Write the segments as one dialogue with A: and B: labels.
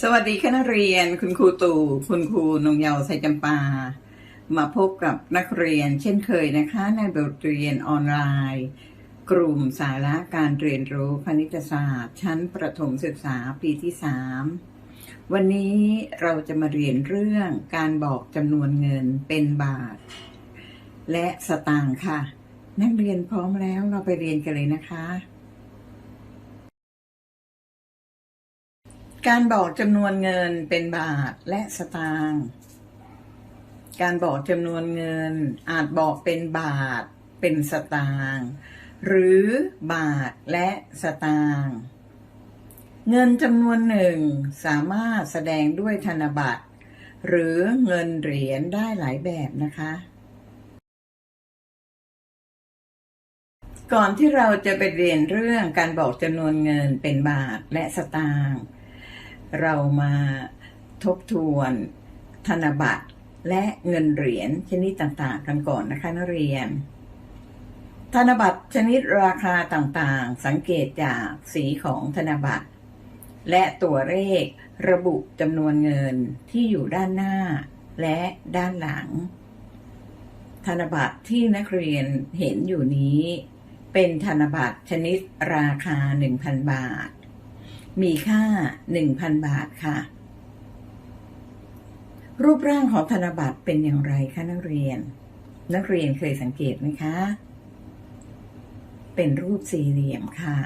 A: สวัสดีคณะเรียนคุณครูตู่คุณครูนงเยาวไซจำปา มาพบกับนักเรียนเช่นเคยนะคะ ในบทเรียนออนไลน์ กลุ่มสาระการเรียนรู้คณิตศาสตร์ ชั้นประถมศึกษาปีที่ 3 วันนี้เราจะมาเรียนเรื่องการบอกจำนวนเงินเป็นบาท และสตางค์ค่ะ นักเรียนพร้อมแล้วเราไปเรียนกันเลยนะคะ การบอกจำนวนเงินเป็นบาทและสตางค์ การบอกจำนวนเงินอาจบอกเป็นบาทเป็นสตางค์หรือบาทและสตางค์เงินจำนวนหนึ่งสามารถแสดงด้วยธนบัตร หรือเงินเหรียญได้หลายแบบนะคะ ก่อนที่เราจะไปเรียนเรื่องการบอกจำนวนเงินเป็นบาทและสตางค์ เรามาทบทวนธนบัตรและเงินเหรียญชนิดต่างๆ กันก่อนนะคะนักเรียน ธนบัตรชนิดราคาต่างๆ สังเกตจากสีของธนบัตร และตัวเลขระบุจำนวนเงินที่อยู่ด้านหน้าและด้านหลัง ธนบัตรที่นักเรียนเห็นอยู่นี้ เป็นธนบัตรชนิดราคา 1,000 บาท มีค่า 1,000 บาทค่ะ รูปร่างของธนบัตรเป็นอย่างไรคะนักเรียน นักเรียนเคยสังเกตไหมคะ เป็นรูปสี่เหลี่ยมค่ะ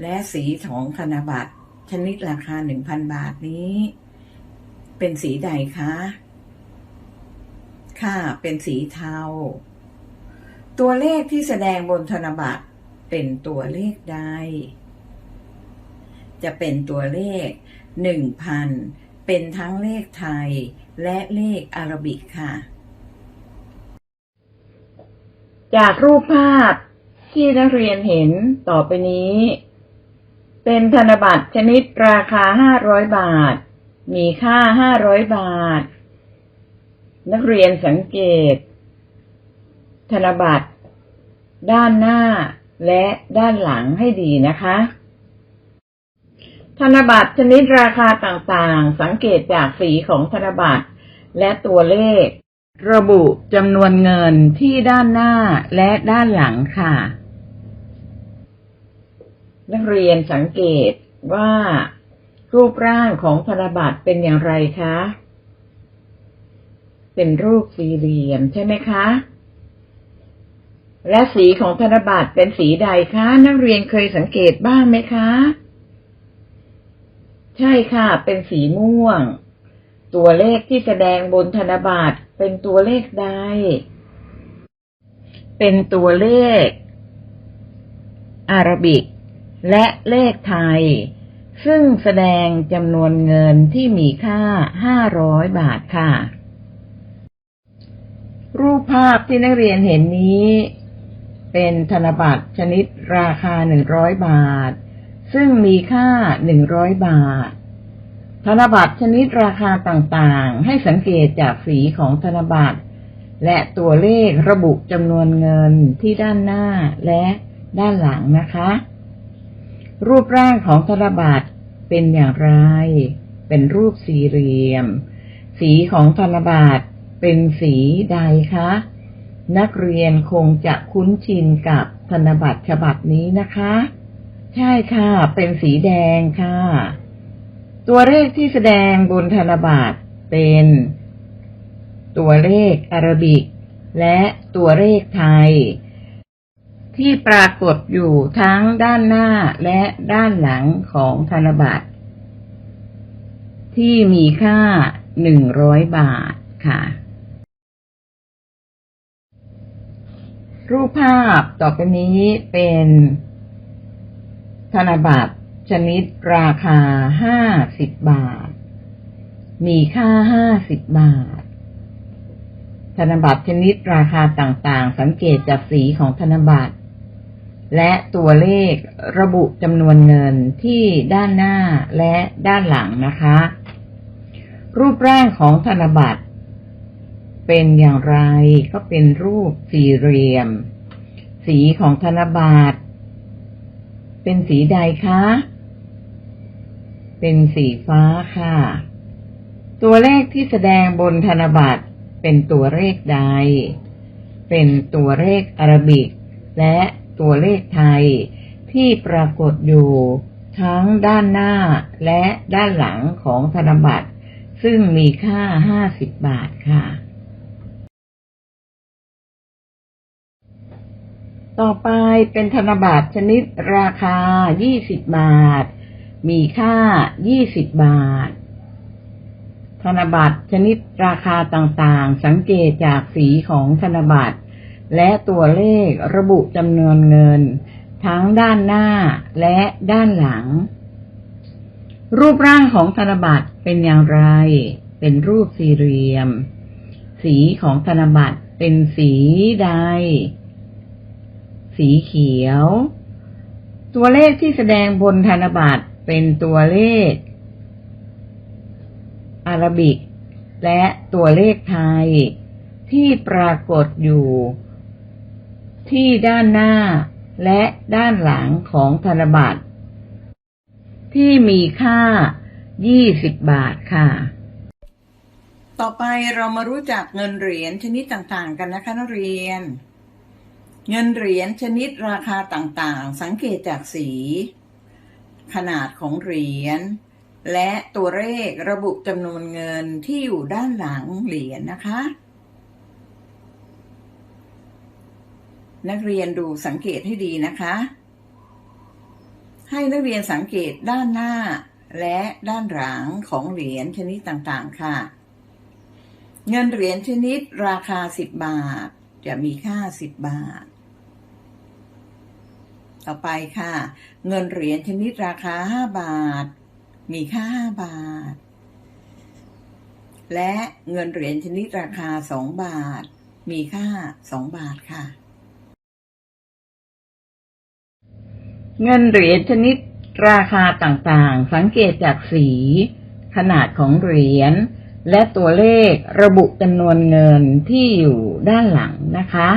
A: และสีของธนบัตรชนิดราคา 1,000 บาทนี้ เป็นสีใดคะ ค่ะ เป็นสีเทา ตัวเลขที่แสดงบนธนบัตรเป็นตัวเลขใด จะเป็นตัวเลข 1,000 เป็นทั้งเลขไทยและเลขอารบิกค่ะ จากรูปภาพที่นักเรียนเห็นต่อไปนี้ เป็นธนบัตรชนิดราคา 500 บาท มีค่า 500 บาท นักเรียนสังเกต ธนบัตรด้านหน้าและด้านหลังให้ดีนะคะ ธนบัตรชนิดราคาต่างๆ สังเกตจากสีของธนบัตรและตัวเลข ระบุจำนวนเงินที่ด้านหน้าและด้านหลังค่ะ นักเรียนสังเกตว่า รูปร่างของธนบัตรเป็นอย่างไรคะ เป็นรูปสี่เหลี่ยมใช่ไหมคะ และสีของธนบัตรเป็นสีใดคะ นักเรียนเคยสังเกตบ้างไหมคะ ใช่ค่ะ เป็นสีม่วง ตัวเลขที่แสดงบนธนบัตรเป็นตัวเลขใด เป็นตัวเลข อาราบิก และเลขไทย ซึ่งแสดงจำนวนเงินที่มีค่า 500 บาทค่ะ รูปภาพที่นักเรียนเห็นนี้ เป็นธนบัตรชนิดราคา 100 บาท ซึ่งมีค่า 100 บาท ธนบัตรชนิดราคาต่างๆ ให้สังเกตจากสีของธนบัตร และตัวเลขระบุจำนวนเงินที่ด้านหน้าและด้านหลังนะคะ รูปร่างของธนบัตรเป็นอย่างไร เป็นรูปสี่เหลี่ยม สีของธนบัตรเป็นสีใดคะ นักเรียนคงจะคุ้นชินกับธนบัตรฉบับนี้นะคะ ใช่ค่ะ เป็นสีแดงค่ะ ตัวเลขที่แสดงบนธนบัตรเป็น ตัวเลขอารบิก และตัวเลขไทย ที่ปรากฏอยู่ทั้งด้านหน้าและด้านหลังของธนบัตรที่มีค่าหนึ่งร้อยบาทค่ะ รูปภาพต่อไปนี้เป็น ธนบัตรชนิดราคาห้าสิบบาท มีค่าห้าสิบบาท ธนบัตรชนิดราคาต่างๆ สังเกตจากสีของธนบัตร และตัวเลขระบุจำนวนเงินที่ด้านหน้าและด้านหลังนะคะ รูปร่างของธนบัตร เป็นอย่างไรก็เป็นรูปสี่เหลี่ยม สีของธนบัตร เป็นสีใดคะ เป็นสีฟ้าค่ะ ตัวเลขที่แสดงบนธนบัตรเป็นตัวเลขใด เป็นตัวเลขอารบิก และตัวเลขไทยที่ปรากฏอยู่ทั้งด้านหน้าและด้านหลังของธนบัตร ซึ่งมีค่า 50 บาทค่ะ ต่อไปเป็นธนบัตรชนิดราคา 20 บาท มีค่า 20 บาท ธนบัตรชนิดราคาต่างๆ สังเกตจากสีของธนบัตร และตัวเลขระบุจำนวนเงิน ทั้งด้านหน้าและด้านหลัง รูปร่างของธนบัตรเป็นอย่างไร เป็นรูปสี่เหลี่ยม สีของธนบัตรเป็นสีใด สีเขียว ตัวเลขที่แสดงบนธนบัตรเป็นตัวเลข อารบิก และตัวเลขไทย ที่ปรากฏอยู่ ที่ด้านหน้าและด้านหลังของธนบัตร ที่มีค่า 20 บาทค่ะ ต่อไปเรามารู้จักเงินเหรียญชนิดต่างๆกันนะคะนักเรียน เงินเหรียญชนิดราคาต่างๆ สังเกตจากสี ขนาดของเหรียญ และตัวเลขระบุจำนวนเงินที่อยู่ด้านหลังเหรียญนะคะ นักเรียนดูสังเกตให้ดีนะคะ ให้นักเรียนสังเกตด้านหน้า และด้านหลังของเหรียญชนิดต่างๆ ค่ะ เงินเหรียญชนิดราคา 10 บาทจะมีค่า 10 บาท ต่อไปค่ะ เงินเหรียญชนิดราคา 5 บาท มีค่า 5 บาท และเงินเหรียญชนิดราคา 2 บาท มีค่า 2 บาทค่ะ เงินเหรียญชนิดราคาต่างๆ สังเกตจากสี ขนาดของเหรียญ และตัวเลขระบุจำนวนเงินที่อยู่ด้านหลังนะคะ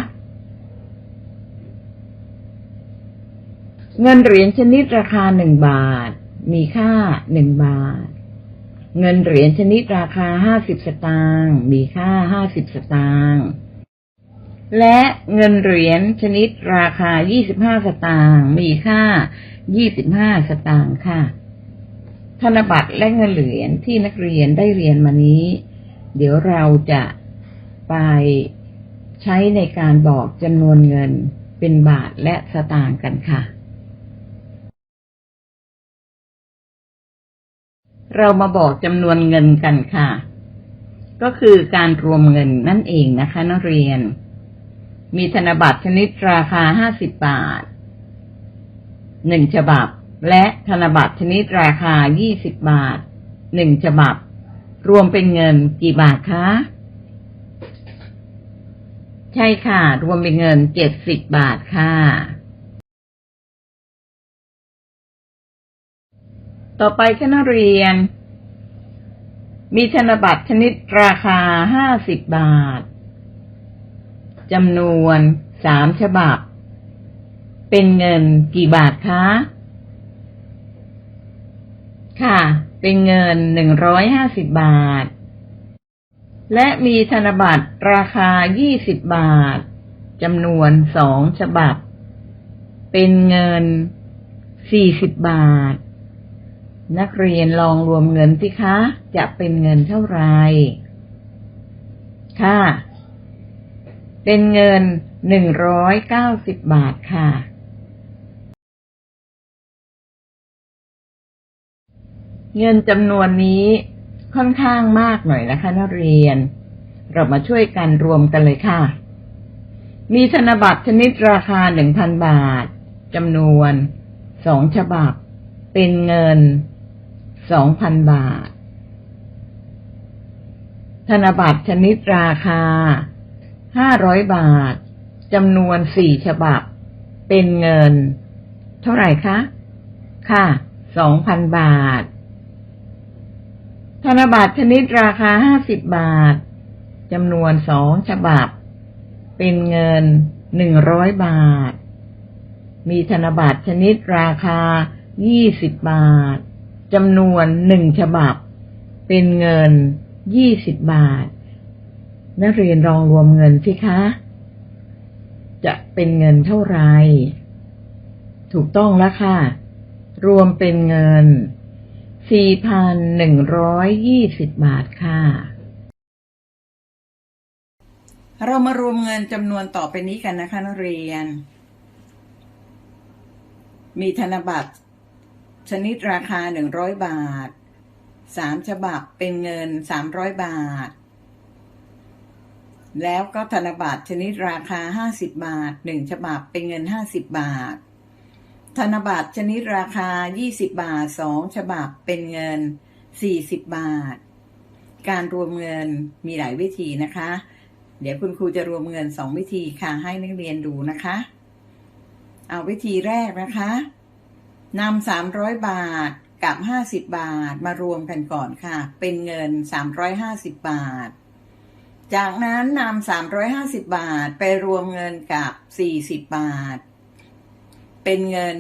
A: เงินเหรียญชนิดราคาหนึ่งบาท มีค่าหนึ่งบาท เงินเหรียญชนิดราคาห้าสิบสตางค์มีค่าห้าสิบสตางค์และเงินเหรียญชนิดราคา 25 สตางค์ มีค่า 25 สตางค์ค่ะ ธนบัตรและเงินเหรียญที่นักเรียนได้เรียนมานี้ เดี๋ยวเราจะไปใช้ในการบอกจำนวนเงินเป็นบาทและสตางค์กันค่ะ เรามาบอกจำนวนเงินกันค่ะ ก็คือการรวมเงินนั่นเองนะคะนักเรียน มีธนบัตรชนิดราคาห้าสิบบาทหนึ่งฉบับ และธนบัตรชนิดราคายี่สิบบาทหนึ่งฉบับ รวมเป็นเงินกี่บาทคะใช่ค่ะ รวมเป็นเงินเจ็ดสิบบาทค่ะ ต่อไปคณะเรียน มีธนบัตรชนิดราคาห้าสิบบาทจำนวนสามฉบับ เป็นเงินกี่บาทคะ ค่ะ เป็นเงินหนึ่งร้อยห้าสิบบาท และมีธนบัตรราคายี่สิบบาทจำนวนสองฉบับ เป็นเงินสี่สิบบาท นักเรียนลองรวมเงินสิคะ จะเป็นเงินเท่าไหร่ ค่ะ เป็นเงินหนึ่งร้อยเก้าสิบบาทค่ะ เงินจำนวนนี้ค่อนข้างมากหน่อยนะคะนักเรียน เรามาช่วยกันรวมกันเลยค่ะ มีธนบัตรชนิดราคาหนึ่งพันบาทจำนวนสองฉบับ เป็นเงิน สองพันบาท ธนบัตรชนิดราคาห้าร้อยบาทจำนวนสี่ฉบับ เป็นเงิน เท่าไหร่คะ ค่ะสองพันบาท ธนบัตรชนิดราคาห้าสิบบาทจำนวนสองฉบับ เป็นเงินหนึ่งร้อยบาท มีธนบัตรชนิดราคายี่สิบบาท จำนวนหนึ่งฉบับ เป็นเงินยี่สิบบาท นักเรียนลองรวมเงินสิคะ จะเป็นเงินเท่าไหร่ถูกต้องแล้วค่ะ รวมเป็นเงิน 4,120 บาทค่ะ เรามารวมเงินจำนวนต่อไปนี้กันนะคะนักเรียน มีธนบัตร ชนิดราคา 100 บาทสามฉบับเป็นเงิน 300 บาท แล้วก็ธนบัตรชนิดราคา 50 บาท 1 ฉบับเป็นเงิน 50 บาท ธนบัตรชนิดราคา 20 บาท 2 ฉบับเป็นเงิน 40 บาท การรวมเงินมีหลายวิธีนะคะ เดี๋ยวคุณครูจะรวมเงิน 2 วิธีค่ะให้นักเรียนดูนะคะ เอาวิธีแรกนะคะ นำา300บาทกับ50บาทมารวมกันก่อนค่ะ เป็นเงิน350บาท จากนั้นนำา350บาทไปรวมเงินกับ40บาท เป็นเงิน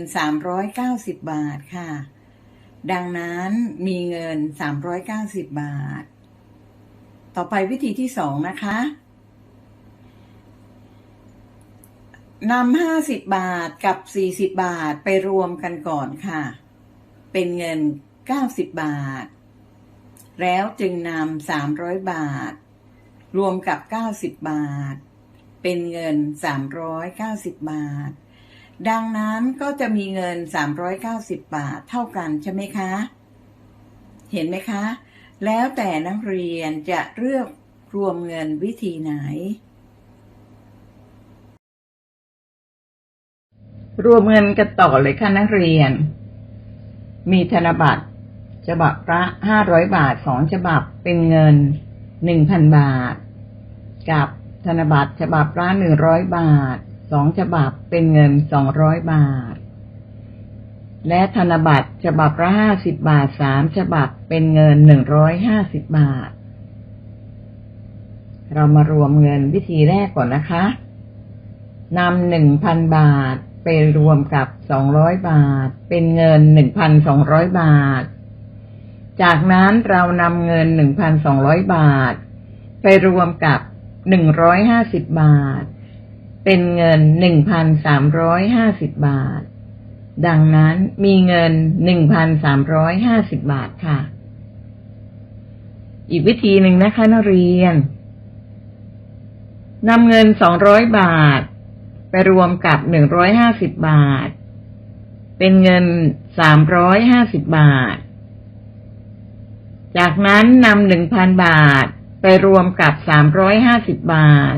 A: 390บาทค่ะ ดังนั้นมีเงิน390บาท ต่อไปวิธีที่สองนะคะ นำห้าสิบบาทกับสี่สิบบาทไปรวมกันก่อนค่ะ เป็นเงินเก้าสิบบาท แล้วจึงนำสามร้อยบาท รวมกับเก้าสิบบาท เป็นเงินสามร้อยเก้าสิบบาท ดังนั้นก็จะมีเงินสามร้อยเก้าสิบบาทเท่ากันใช่ไหมคะ เห็นไหมคะ แล้วแต่นักเรียนจะเลือกรวมเงินวิธีไหน รวมเงินกันต่อเลยค่ะนักเรียน มีธนบัตรฉบับละห้าร้อยบาทสองฉบับเป็นเงินหนึ่งพันบาท กับธนบัตรฉบับละหนึ่งร้อยบาทสองฉบับเป็นเงินสองร้อยบาท และธนบัตรฉบับละห้าสิบบาทสามฉบับเป็นเงินหนึ่งร้อยห้าสิบบาท เรามารวมเงินวิธีแรกก่อนนะคะนำหนึ่งพันบาท ไปรวมกับสองร้อยบาท เป็นเงินหนึ่งพันสองร้อยบาท จากนั้นเรานำเงินหนึ่งพันสองร้อยบาท ไปรวมกับหนึ่งร้อยห้าสิบบาท เป็นเงินหนึ่งพันสามร้อยห้าสิบบาท ดังนั้นมีเงินหนึ่งพันสามร้อยห้าสิบบาทค่ะ อีกวิธีหนึ่งนะคะนักเรียนนำเงินสองร้อยบาท ไปรวมกับหนึ่งร้อยห้าสิบบาท เป็นเงินสามร้อยห้าสิบบาท จากนั้นนำหนึ่งพันบาท ไปรวมกับสามร้อยห้าสิบบาท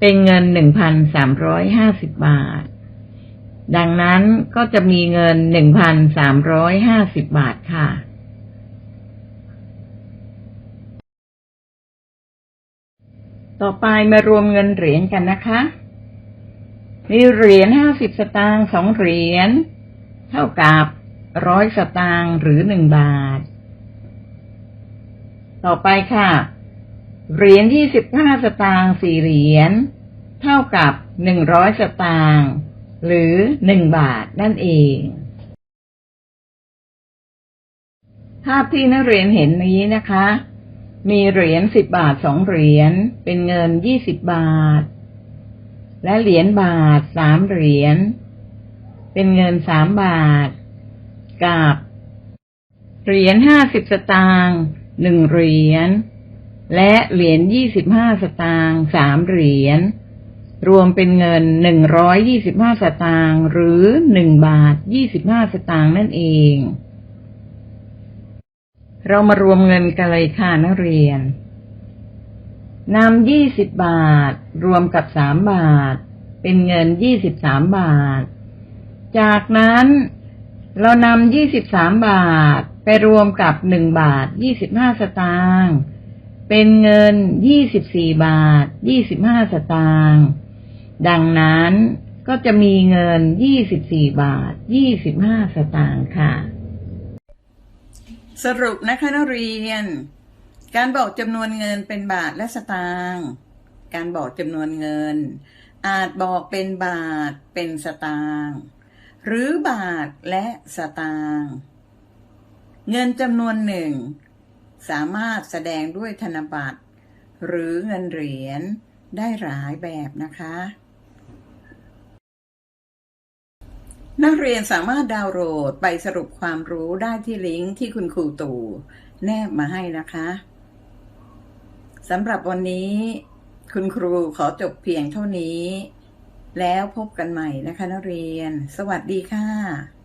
A: เป็นเงินหนึ่งพันสามร้อยห้าสิบบาท ดังนั้นก็จะมีเงินหนึ่งพันสามร้อยห้าสิบบาทค่ะต่อไปมารวมเงินเหรียญกันนะคะ มีเหรียญห้าสิบสตางค์สองเหรียญเท่ากับร้อยสตางค์หรือหนึ่งบาท ต่อไปค่ะ เหรียญยี่สิบห้าสตางค์สี่เหรียญเท่ากับหนึ่งร้อยสตางค์หรือหนึ่งบาทนั่นเอง ภาพที่นักเรียนเห็นนี้นะคะ มีเหรียญสิบบาทสองเหรียญเป็นเงินยี่สิบบาท และเหรียญบาทสามเหรียญ เป็นเงินสามบาท กับเหรียญห้าสิบสตางค์หนึ่งเหรียญ และเหรียญยี่สิบห้าสตางค์สามเหรียญ รวมเป็นเงินหนึ่งร้อยยี่สิบห้าสตางค์หรือหนึ่งบาทยี่สิบห้าสตางค์นั่นเอง เรามารวมเงินกันเลยค่ะนักเรียน นำยี่สิบบาท รวมกับสามบาท เป็นเงินยี่สิบสามบาท จากนั้นเรานำยี่สิบสามบาท ไปรวมกับหนึ่งบาทยี่สิบห้าสตางค์เป็นเงินยี่สิบสี่บาทยี่สิบห้าสตางค์ดังนั้นก็จะมีเงินยี่สิบสี่บาทยี่สิบห้าสตางค์ค่ะ สรุปนะคะนักเรียน การบอกจำนวนเงินเป็นบาทและสตางค์การบอกจำนวนเงิน อาจบอกเป็นบาทเป็นสตางค์หรือบาทและสตางค์เงินจำนวนหนึ่ง สามารถแสดงด้วยธนบัตร หรือเงินเหรียญได้หลายแบบนะคะ นักเรียนสามารถดาวน์โหลดไปสรุปความรู้ได้ที่ลิงก์ที่คุณครูตู่แนบมาให้นะคะ สำหรับวันนี้ คุณครูขอจบเพียงเท่านี้ แล้วพบกันใหม่นะคะนักเรียน สวัสดีค่ะ